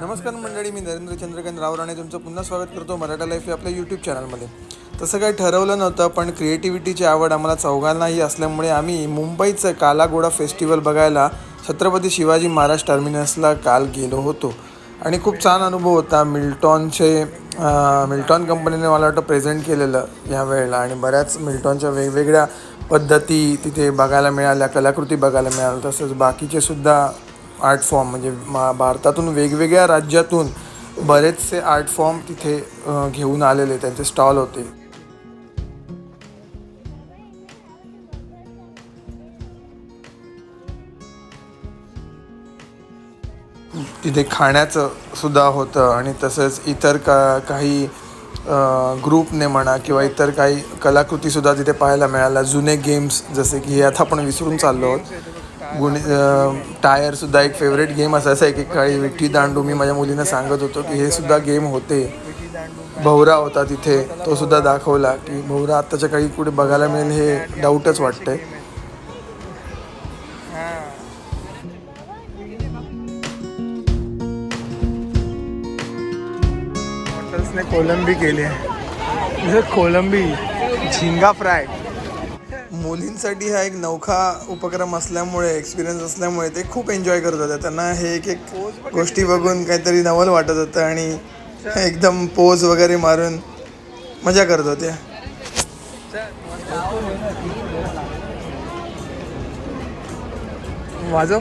नमस्कार मंडळी मी नरेंद्र चंद्रकांत राव राणे तुमचं पुन्हा स्वागत करतो मराठा लाईफ या आपल्या यूट्यूब चॅनलमध्ये तसं काही ठरवलं नव्हतं पण क्रिएटिव्हिटीची आवड आम्हाला चौघांनाही असल्यामुळे आम्ही मुंबईचं कालागोडा फेस्टिवल बघायला छत्रपती शिवाजी महाराज टर्मिनसला काल गेलो होतो. आणि खूप छान अनुभव होता. मिल्टॉनचे मिल्टॉन कंपनीने मला वाटतं प्रेझेंट केलेलं या वेळेला. आणि बऱ्याच मिल्टॉनच्या वेगवेगळ्या पद्धती तिथे बघायला मिळाल्या कलाकृती बघायला मिळाल्या. तसंच बाकीचे सुद्धा आर्ट फॉर्म म्हणजे मा भारतातून वेगवेगळ्या राज्यातून बरेचसे आर्ट फॉर्म तिथे घेऊन आलेले त्यांचे स्टॉल होते. तिथे खाण्याचं सुद्धा होतं आणि तसंच इतर का काही ग्रुपने म्हणा किंवा इतर काही कलाकृतीसुद्धा तिथे पाहायला मिळाल्या. जुने गेम्स जसे की हे आता आपण विसरून चाललो आहोत. गुणी टायरसुद्धा एक फेवरेट गेम असायचा एक काळी विठी दांडू मी माझ्या मुलींना सांगत होतो की हे सुद्धा गेम होते. भवरा होता तिथे तो सुद्धा दाखवला की भवरा आत्ताच्या काळी कुठे बघायला मिळेल हे डाऊटच वाटतंय. कोलंबी केली आहे. कोलंबी झिंगा फ्राय. मुलींसाठी हा एक नौखा उपक्रम असल्यामुळे एक्सपिरियन्स असल्यामुळे ते खूप एन्जॉय करत होत्या त्यांना हे एक एक गोष्टी बघून काहीतरी नवल वाटत होतं आणि एकदम पोज वगैरे मारून मजा करत होत्या वाजव.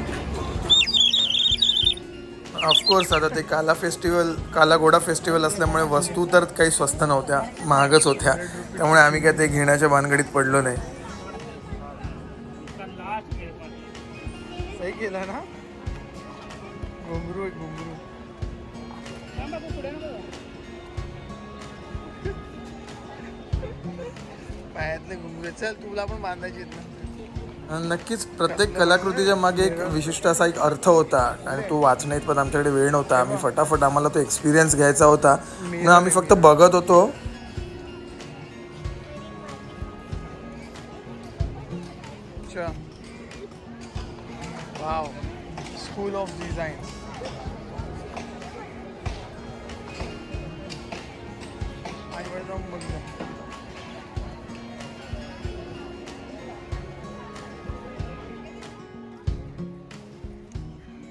ऑफकोर्स आता ते काला फेस्टिवल काला गोडा फेस्टिवल असल्यामुळे वस्तू तर काही स्वस्त नव्हत्या महागच होत्या. त्यामुळे आम्ही काय ते घेण्याच्या भानगडीत पडलो नाही. केला ना? घुंगरू आहे घुंगरू. पायातले घुंगरू. चल तुला पण बांधायची नक्कीच प्रत्येक कलाकृतीच्या मागे एक विशिष्ट असा एक अर्थ होता आणि तो वाचण्यात पण आमच्याकडे वेळ नव्हता. आम्ही फटाफट आम्हाला तो एक्सपिरियन्स घ्यायचा होता. म्हणून आम्ही फक्त बघत होतो. वाव स्कूल ऑफ डिझाईन जाऊन बघलं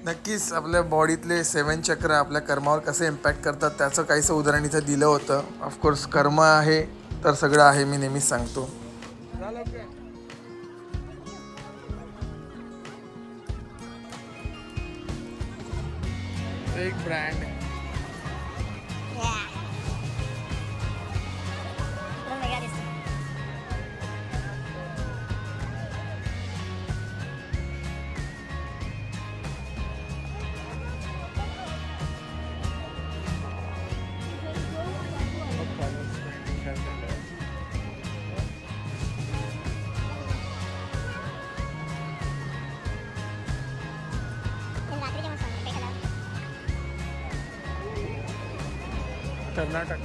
नक्कीच आपल्या बॉडीतले सेवन चक्र आपल्या कर्मावर कसे इम्पॅक्ट करतात त्याचं काहीसं उदाहरण इथं दिलं होतं. ऑफकोर्स कर्म आहे तर सगळं आहे मी नेहमीच सांगतो. एक ब्रँड कर्नाटक.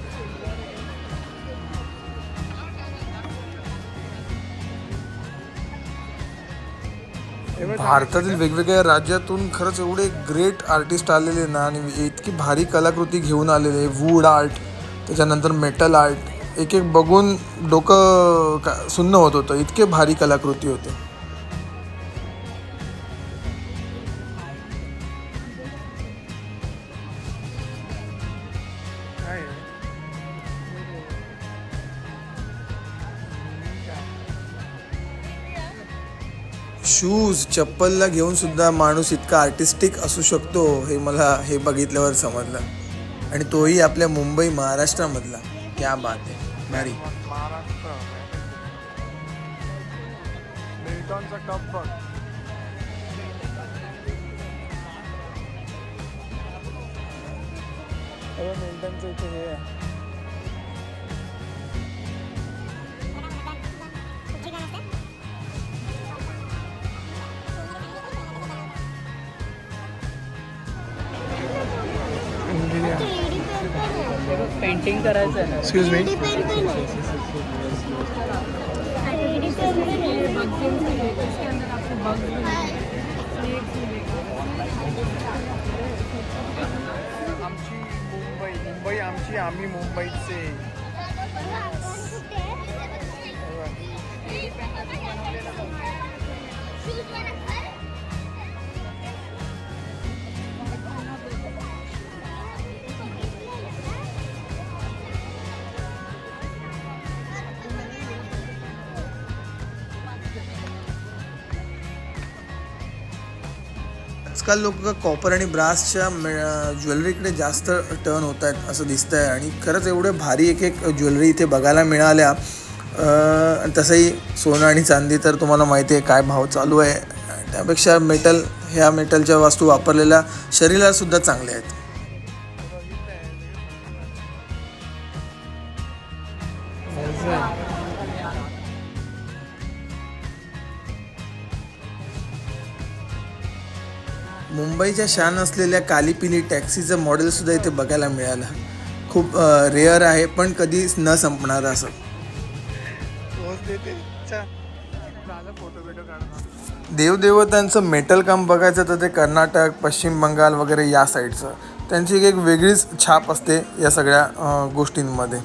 भारतातील वेगवेगळ्या राज्यातून खरंच एवढे ग्रेट आर्टिस्ट आलेले ना आणि इतकी भारी कलाकृती घेऊन आलेले वूड आर्ट त्याच्यानंतर मेटल आर्ट एक एक बघून डोकं का सुन्न होत होतं. इतके भारी कलाकृती होते. शूज चप्पलला घेऊन सुद्धा माणूस इतका आर्टिस्टिक असू शकतो हे मला हे बघितल्यावर समजलं. आणि तोही आपल्या मुंबई महाराष्ट्रामधला. क्या बात आहे. भारी महाराष्ट्र अरे मिल्टनचं इथे हे आहे. पेंटिंग करायचं आहे. ना एक्सक्यूज मी आमची आम्ही मुंबईचे. आजकाल लोक कॉपर आणि ब्रासच्या ज्वेलरीकडे जास्त टर्न होत आहेत असं दिसतं आहे आणि खरंच एवढे भारी एक एक ज्वेलरी इथे बघायला मिळाल्या. तसंही सोनं आणि चांदी तर तुम्हाला माहिती आहे काय भाव चालू आहे. त्यापेक्षा मेटल ह्या मेटलच्या वस्तू वापरलेल्या शरीरालासुद्धा चांगल्या आहेत. मुंबईच्या शान असलेल्या कालीपिली टॅक्सीचं मॉडेलसुद्धा इथे बघायला मिळालं. खूप रेअर आहे पण कधी न संपणार असं. फोटो देवदेवतांचं मेटल काम बघायचं तर ते कर्नाटक पश्चिम बंगाल वगैरे या साईडचं त्यांची एक- एक वेगळीच छाप असते या सगळ्या गोष्टींमध्ये.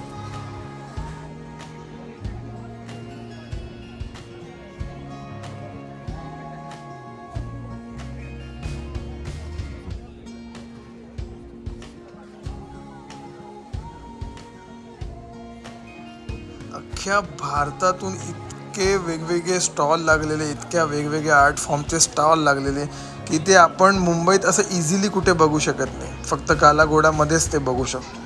अख्ख्या भारतातून इतके वेगवेगळे स्टॉल लागलेले इतक्या वेगवेगळ्या आर्ट फॉर्मचे स्टॉल लागलेले की ते आपण मुंबईत असं इझिली कुठे बघू शकत नाही. फक्त कालाघोडामध्येच ते बघू शकतो.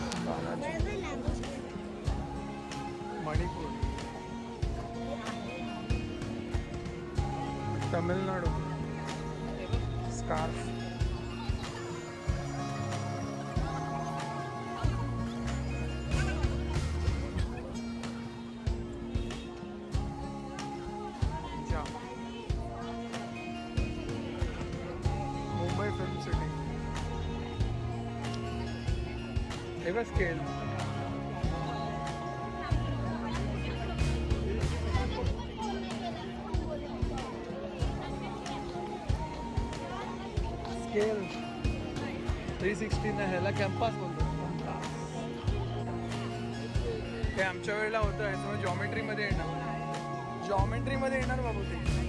हे बघ स्केल स्केल थ्री सिक्स्टी ना ह्याला कॅम्पास बोलतो. ते आमच्या वेळेला होतं ह्याच्यामुळे जॉमेट्रीमध्ये येणार. जॉमेट्रीमध्ये येणार बाबू ते.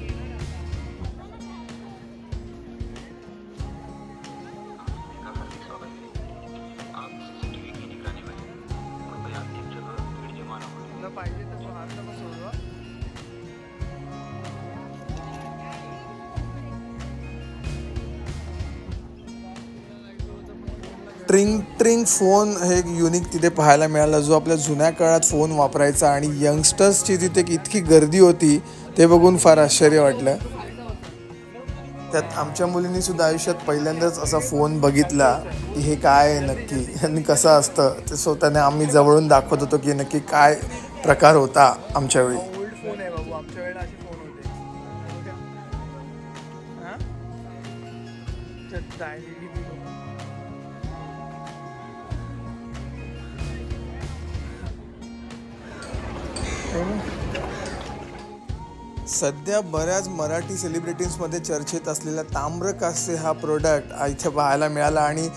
ट्रिंग ट्रिंग फोन हे एक युनिक तिथे पाहायला मिळाला. जो आपल्या जुन्या काळात फोन वापरायचा आणि यंगस्टर्सची तिथे इतकी गर्दी होती ते बघून फार आश्चर्य वाटलं. त्यात आमच्या मुलींनी सुद्धा आयुष्यात पहिल्यांदाच असा फोन बघितला की हे काय आहे नक्की? आणि कसं असतं? ते स्वतःने आम्ही जवळून दाखवत होतो की नक्की काय प्रकार होता आमच्या वेळी. फोन सध्या बऱ्याच मराठी सेलिब्रिटीजमध्ये चर्चेत असलेला ताम्रकास्य हा प्रोडक्ट इथे पाहायला मिळाला आणि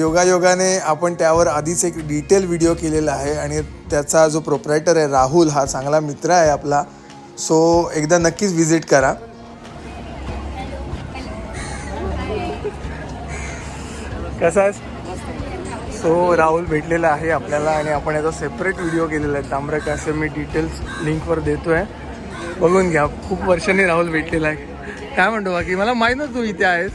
योगायोगाने आपण त्यावर आधीच एक डिटेल व्हिडिओ केलेला आहे आणि त्याचा जो प्रोप्रायटर आहे राहुल हा चांगला मित्र आहे आपला. सो एकदा नक्कीच व्हिजिट करा. कसा आहेस? सो राहुल भेटलेला आहे आपल्याला आणि आपण याचा सेपरेट व्हिडिओ केलेला आहे. ताम्रकास्य मी डिटेल्स लिंकवर देतो आहे बघून घ्या. खूप वर्षांनी राहुल भेटलेला आहे. काय म्हणतो बाकी? मला माहीत ना तू इथे आहेस.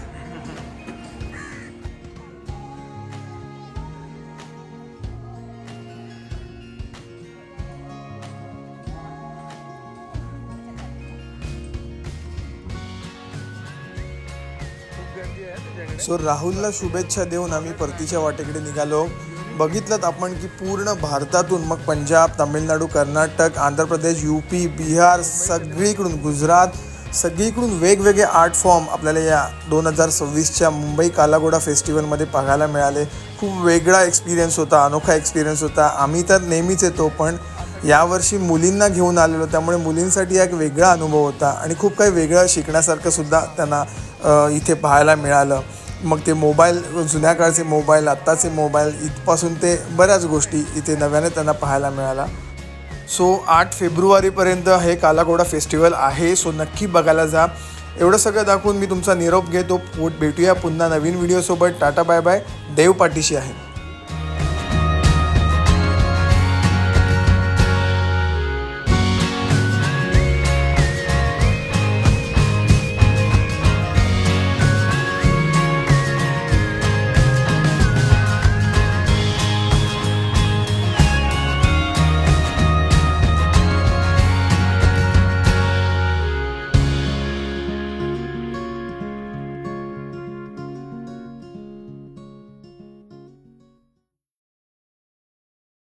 सो राहुलला शुभेच्छा देऊन आम्ही परतीच्या वाटेकडे निघालो. बघितलं आपण की पूर्ण भारतातून मग पंजाब तामिळनाडू कर्नाटक आंध्र प्रदेश यू पी बिहार सगळीकडून गुजरात सगळीकडून वेगवेगळे आर्ट फॉर्म आपल्याला या दोन हजार सव्वीसच्या मुंबई कालागोडा फेस्टिवलमध्ये पाहायला मिळाले. खूप वेगळा एक्सपिरियन्स होता अनोखा एक्सपिरियन्स होता. आम्ही तर नेहमीच येतो पण यावर्षी मुलींना घेऊन आलेलो त्यामुळे मुलींसाठी एक वेगळा अनुभव होता. आणि खूप काही वेगळं शिकण्यासारखं सुद्धा त्यांना इथे पाहायला मिळालं. मग ते मोबाईल जुन्या काळचे मोबाईल आत्ताचे मोबाईल इथपासून ते बऱ्याच गोष्टी इथे नव्याने त्यांना पाहायला मिळाला. सो आठ फेब्रुवारीपर्यंत हे कालाघोडा फेस्टिवल आहे सो नक्की बघायला जा. एवढं सगळं दाखवून मी तुमचा निरोप घेतो. भेटूया पुन्हा नवीन व्हिडिओसोबत. Tata bye bye. देव पाठीशी आहे.